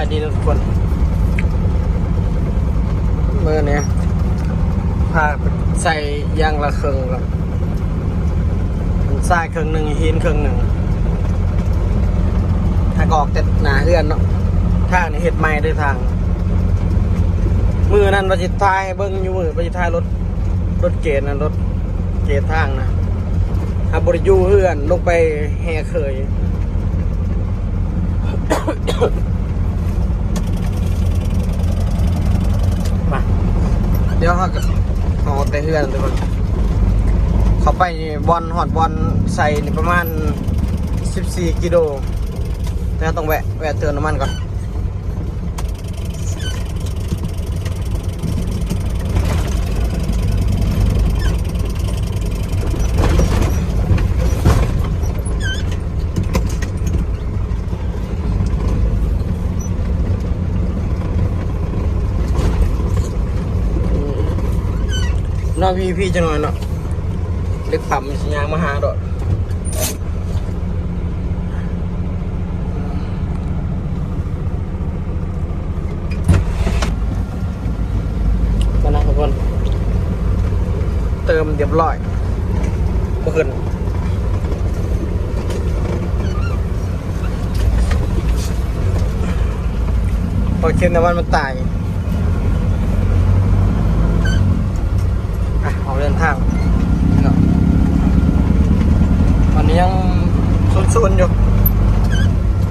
ายดีทุกคนเมื่อนี้พาใส่ยางละเครึ่งก่อนทรายเครึ่งหนึ่งหินเครึ่งหนึ่งถ้ากออกแต่หนาเฮือนเนาะทางนี่เห็ดใหม่ด้วยทาง มือนั่นประจิตทายเบิ้งอยู่มือประจิตทายรถรถเกตนะรถเกตทางนะอาบริยูเฮือนลงไปแห่เคย เดี๋ยวเขาก็เอาแต่เฮือนทุกคนเขาไปบอลหอดบอลใส่ประมาณ 14 กิโลแต่ต้องแวะแวะเติมน้ำมันก่อน นอกพี่พี่จะหน่อยเนาะเล็กปั๊มสัญญางมาหาดอกมานะทุกคนเติมเรียบร้อยเมื่อคืนพอเค็มน้ำมันมันตาย อะออกเดินทางเนาะตอ นี้ยังซุนๆอยู่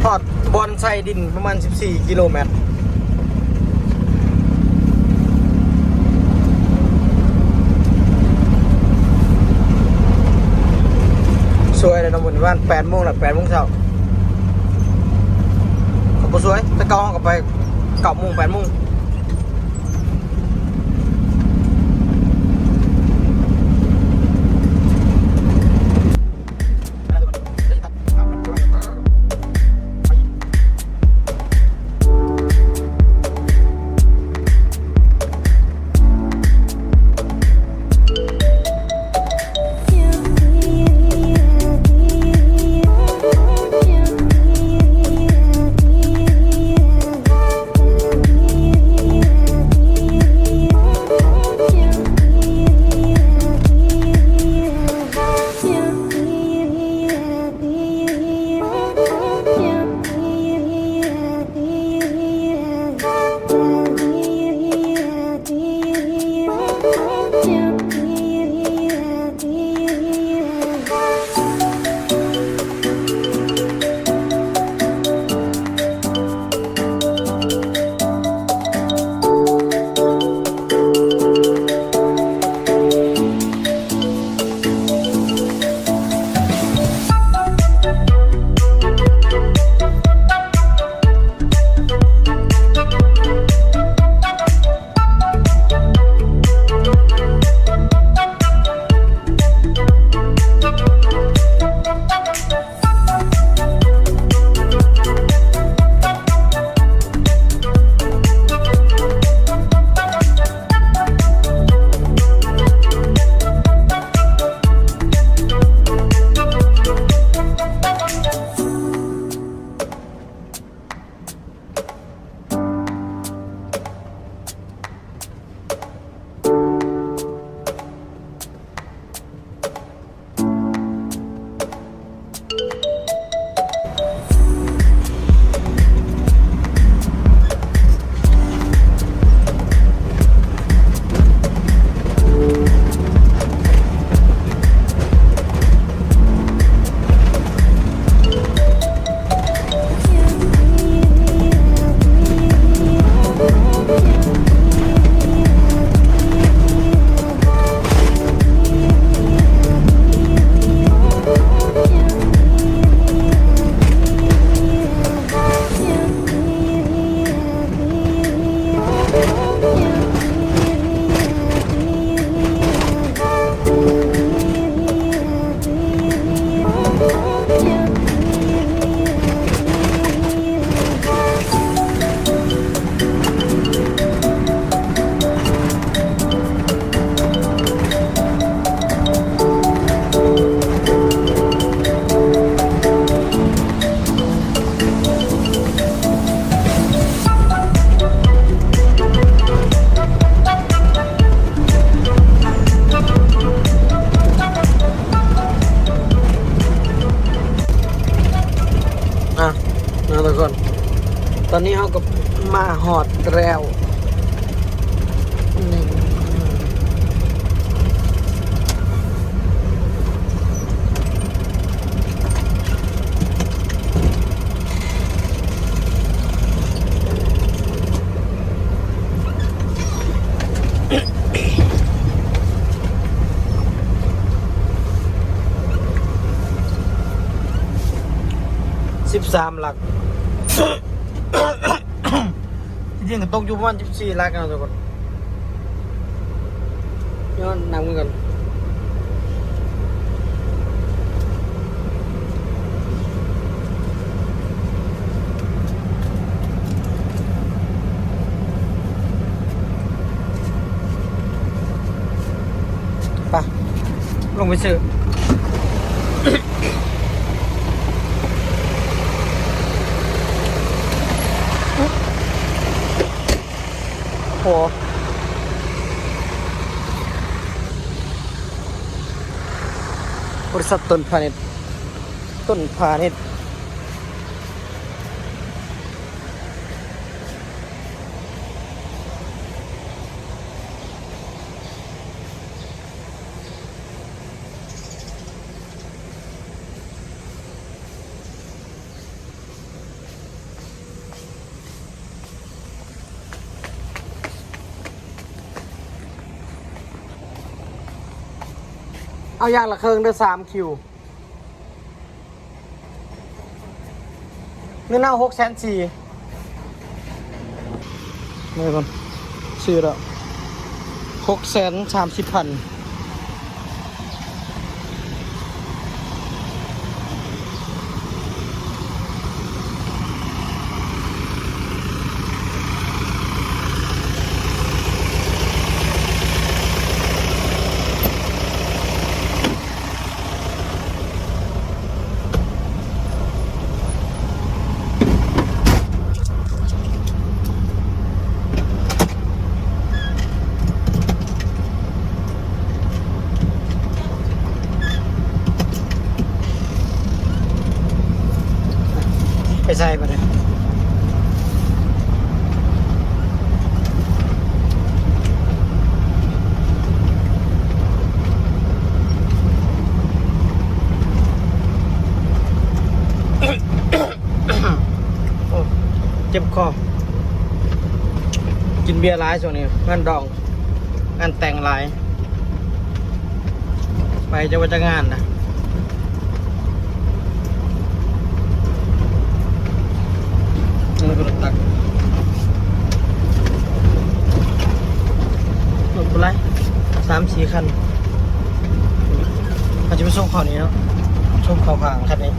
ทอดบอลใส่ดินประมาณ 14 กิโลเมตรสวยเลยนะบุญบ้าน8โมงหลัก8โมงเช้าขอบคุณสวยแต่กองกลับไป9โมง8โมง มาหอดแล้วนี่สิบสามหลัก จริงๆก็ตก อยู่ประมาณ14หลักนะทุกคนย้อนนำกันก่อนไปลงไปซื้อ โห บริษัทต้นพาณิชย์ต้นพาณิชย์ เอาอย่างละเครื่องเดือสามคิวเงินเอาหกแสนสี่นี่ก่อนชื่อแล้วหกแสนสามสิบพัน ใส่ปะเนี่ยเจ็บคอ กินเบียร์ร้ายช่วงนี้งานดองงานแต่งร้าย ไปจะว่าจะงานนะ ก็รถตักรถอะไรสามสี่คันอาจจะไปส่งเขานี้เนาะส่งเขาผ่างคันนี้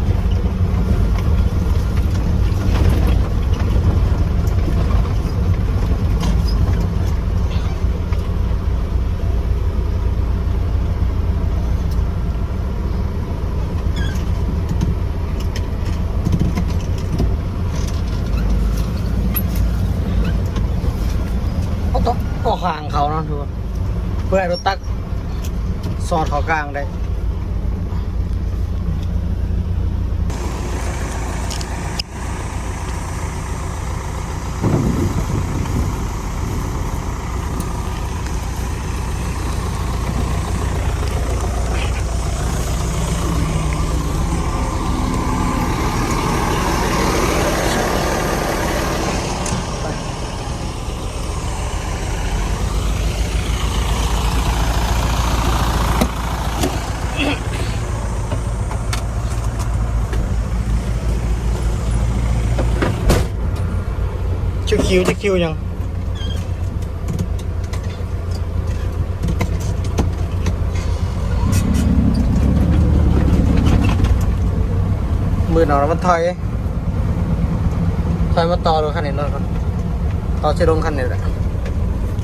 ก็ต้องก็ห่างเขาเนาะทุกคนเพื่อให้รถตักสอดเขา กลางได้ คิวจะคิวยังมือหนอนมันถอยถอยมาต่อรถคันนี้น่อยครับต่อเชลงคันนี้แหละ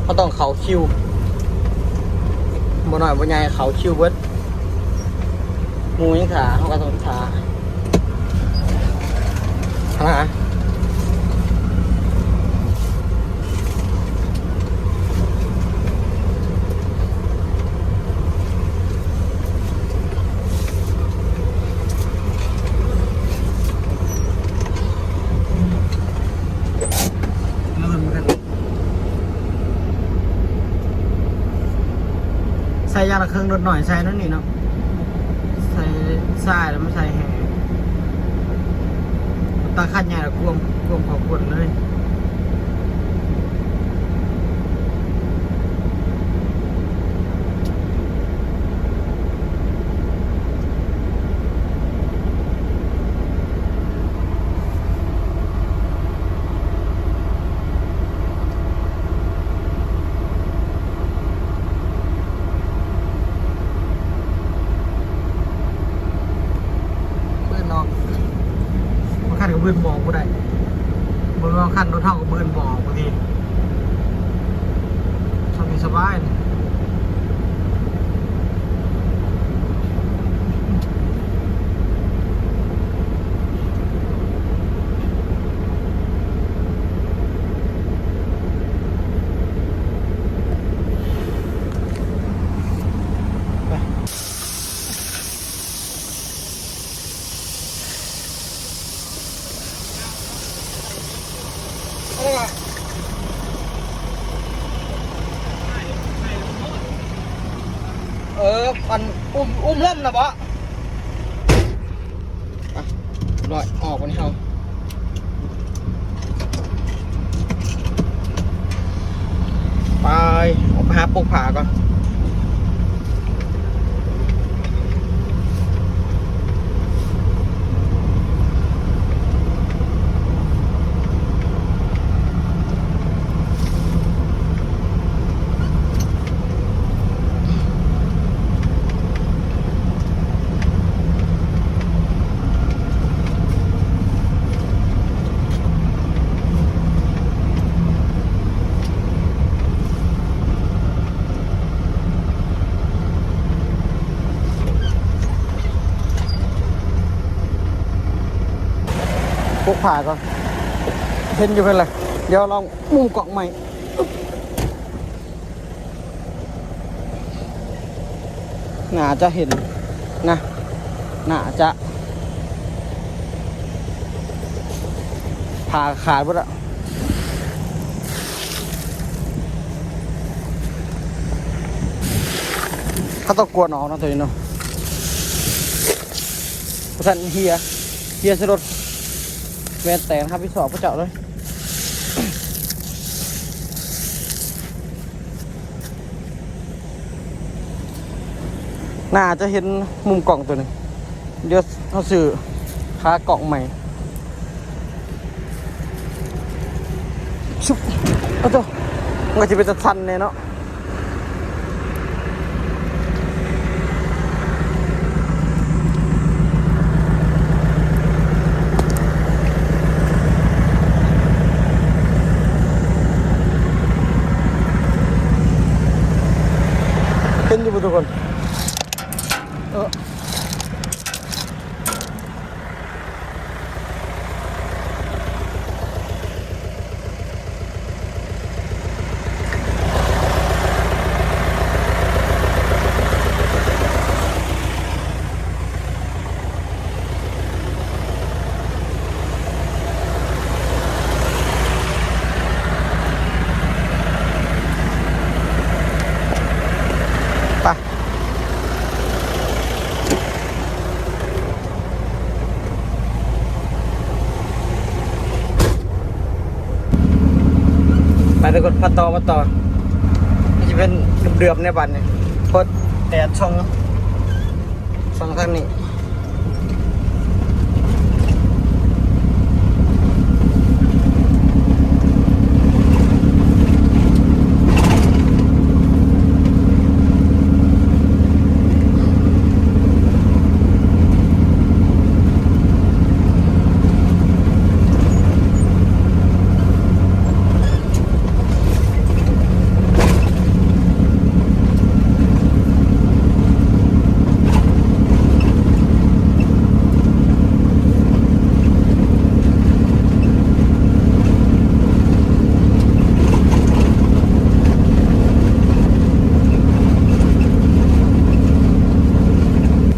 เขาต้องเขาคิวบ่หน่อยบ่ใหญ่เขาคิวเบิดมูยังขาเขาก็ต้องขาฮะเรื่องรถหน่อยใส่นั่นนี่เนาะใส่ใส่แล้วมันใส่แห่ตาขัดใหญ่แล้วกวมกวมขอบคุณเลย เบื่อนอกบางคันก็เบื่อนบอกกูได้บางบางคันรถเท่าก็เบื่อนบอกบางทีทำให้สบายนะเออมันอุ้ มอุ้มล่มนะบะอะลอยออกกันเฮาไปออกไปหาปลูกผาก่อน พวก ผ่าก่อนเห็นอยู่เป็นไรเดี๋ยวลองมุมกล่องใหม่น่าจะเห็นนะน่าจะผ่าขาดหมดละเขาต้องกลัวนออกนะตัวนี้เนาะพระท่านเฮียเฮียสรด แวนแตนครับพี่สอบพระเจ้าเลยน่าจะเห็นมุมกล่องตัวหนึงเดี๋ยวเขาสื่อขากล่องใหม่ชุบเอาตัวมันจะเป็นตะทันเนี่ยเนาะ เห็นอยู่บ่ มาต่อมาต่อจะเป็นเดือบๆในบัตรเนี่ยพดแดดช่องช่องทางนี้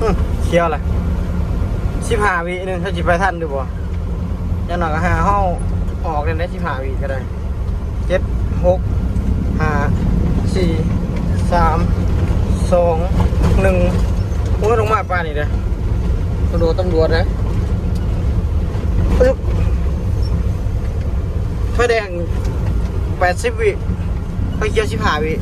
อื้อเคี้ยวอะไรสิบห้า วิหนึงถ้าจิไปท่านดูบ่ยังหน่อยก็หาห้องออกเลยได้สิบห้าวิก็ได้เจ็ดหกห้าสี่สามสองหนึ่งโอ้ยลงมาป่านี่เลยตำรวจตำรวจนะปึ๊บไฟแดงแปดสิบวิไฟเขียวสิบห้าวิ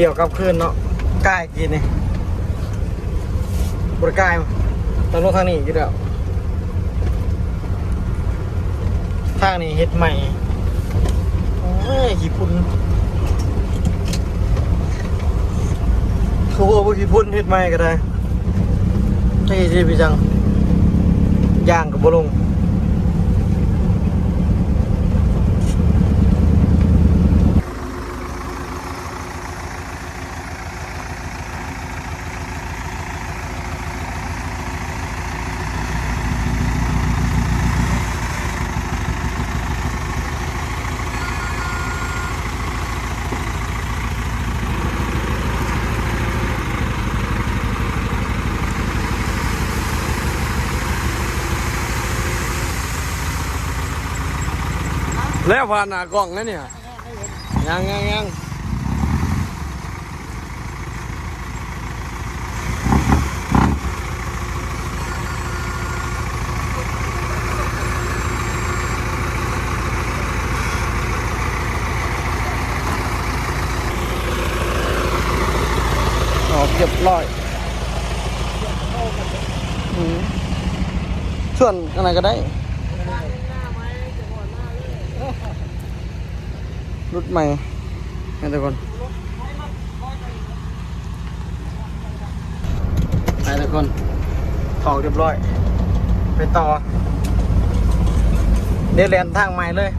เดี่ยวกลับคืนเนาะกายกินนี่บริกายตอนลงทางนี้อยู่แล้วทางนี้เฮ็ดใหม่โอ้ยขี้พุ่นเขาบอกว่าขี้พุ่นเฮ็ดใหม่ก็ได้ใช่สิพี่จังย่างกับบลง แล้วผ่านหน้ากล้องนะเนี่ยยังยังยังออกเรียบร้อยส่วนอะไรก็ได้ รุดใหม่นี่ทุกคนไปทุกคนถอกเรียบร้อย ไปต่อ เดี๋ยวเรียนทางใหม่เลย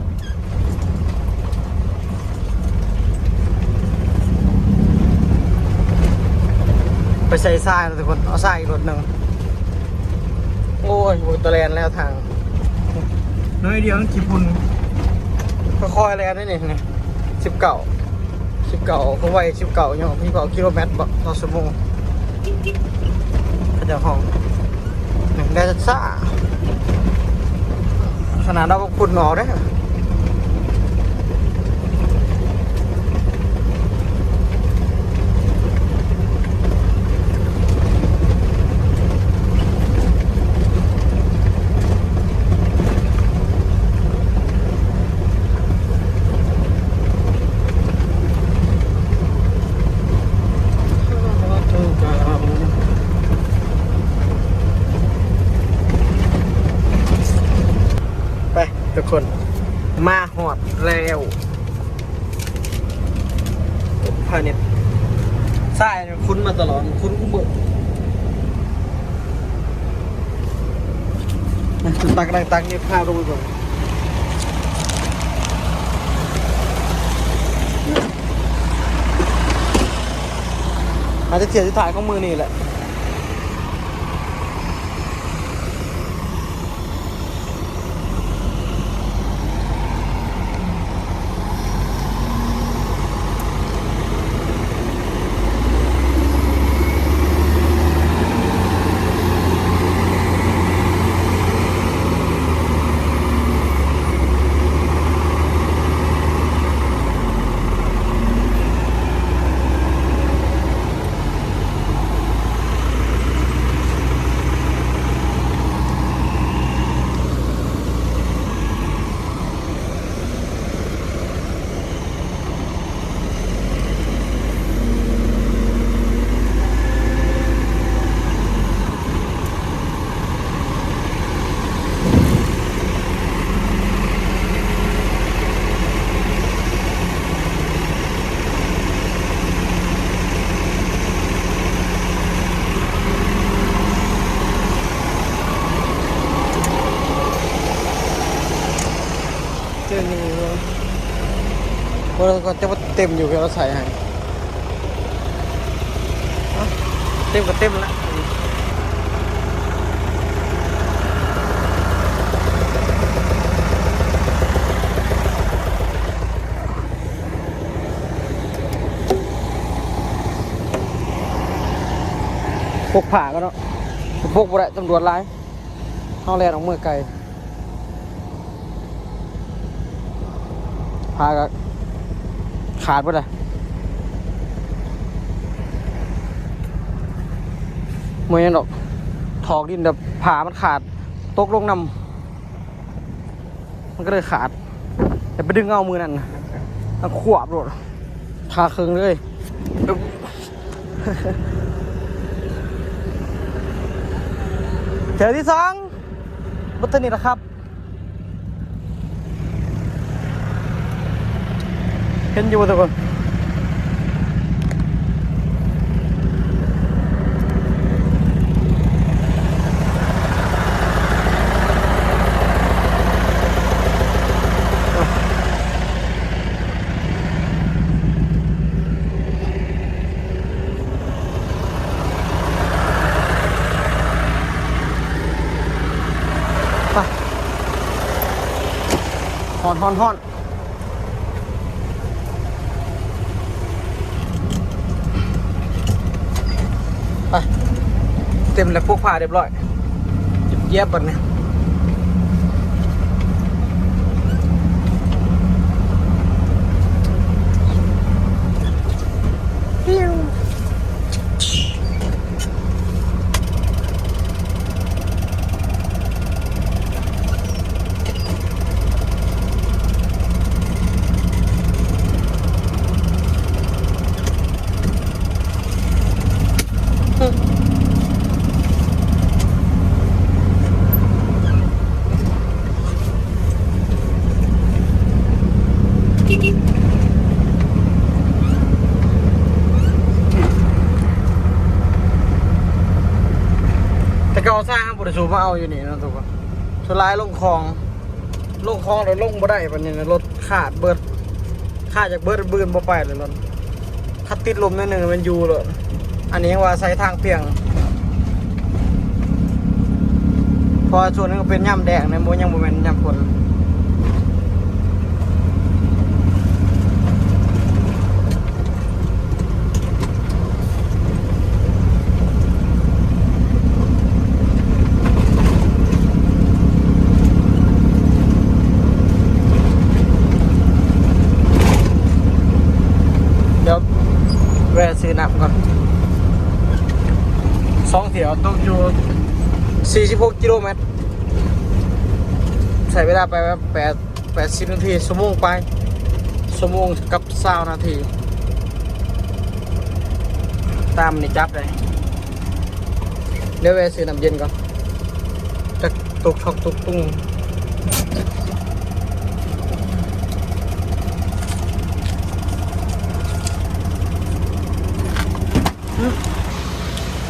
ไปใส่ทรายนะทุกคน เอาทรายอีกรถหนึ่งโอ้ยบุตรแลนแล้วทางน้อยเดียวกี่ปุ่นค่อยๆแลนนี่นี่นี่ สิบเก่าสิบเก่าเขาไว้สิบเก่าเนาะพี่เก้ากิโลเมตรต่อชั่วโมงก็จะห้องนี่ได้จะซ่าขนาดเราคุณหนอได้อ ไปทุกคน มาหอดแล้วพาเนี่ยทรายเนี่ยคุ้นมาตลอด คุ้นกูเบิก ตักตักตักนี่พาลงไปก่อนอาจจะเสียที่ถ่ายข้องมือนี่แหละ เจอนี่เลย เพราะเราก็จะว่าเต็มอยู่เราใส่ให้เต็มก็เต็มละพกผ่าก็เนาะพกบ่ได้ตำรวจไล่เอาแลนออกเมื่อไกลพาก็ ขาดไปเลยมวยยังดอก ถอกดินแบบผ่ามันขาด ตกลงนำมันก็เลยขาด แต่ไปดึงเอามือนั่นนะมันขวบโดดคาเคืองเลยเจอที่สองบัตเตอร์นี่แหละครับ เห็นอยู่ทุกคนไปฮอนฮอนฮอน ไป เต็มแล้วพวกผ้าเรียบร้อยเย็บๆบันเนี่ยปิ้ว เก่า สูบมาเอาอยู่นี่นะทุกคนสุดท้ายลงคลอง ลงคลองแล้วลงบ่ได้ปันนี้นะรถขาดเบิด ขาดจากเบิดบืนบ่ไปเลยรถถ้าติดลมนิดหนึ่งมันอยู่เลยอันนี้ว่าใช้ทางเปียง พอส่วนนึงก็เป็นย่ำแดงในโมยังบ่แม่นย่ำฝนเดี๋ยวแวะซื้อน้ำก่อนสองเที่ยวตกอยู่ 46 กิโลเมตร ใช้เวลาไปแบบแปดแปดสิบนาทีชั่วโมงไปชั่วโมงกับเศร้านาที ตามนี่จับเลยเดี๋ยวไปซื้อน้ำเย็นก่อนจะตกช็อกตกตุ้ง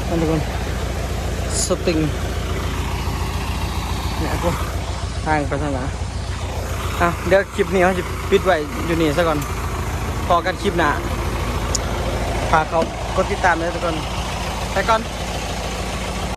นั่นทุกคนสติงเนี่ยกูทางไปทางไหนอะเดี๋ยวคลิปนี้เขาจะปิดไว้อยู่นี่ซะก่อน พอกันคลิปหน้าฝากเขากดติดตามเลยทุกคนไปก่อน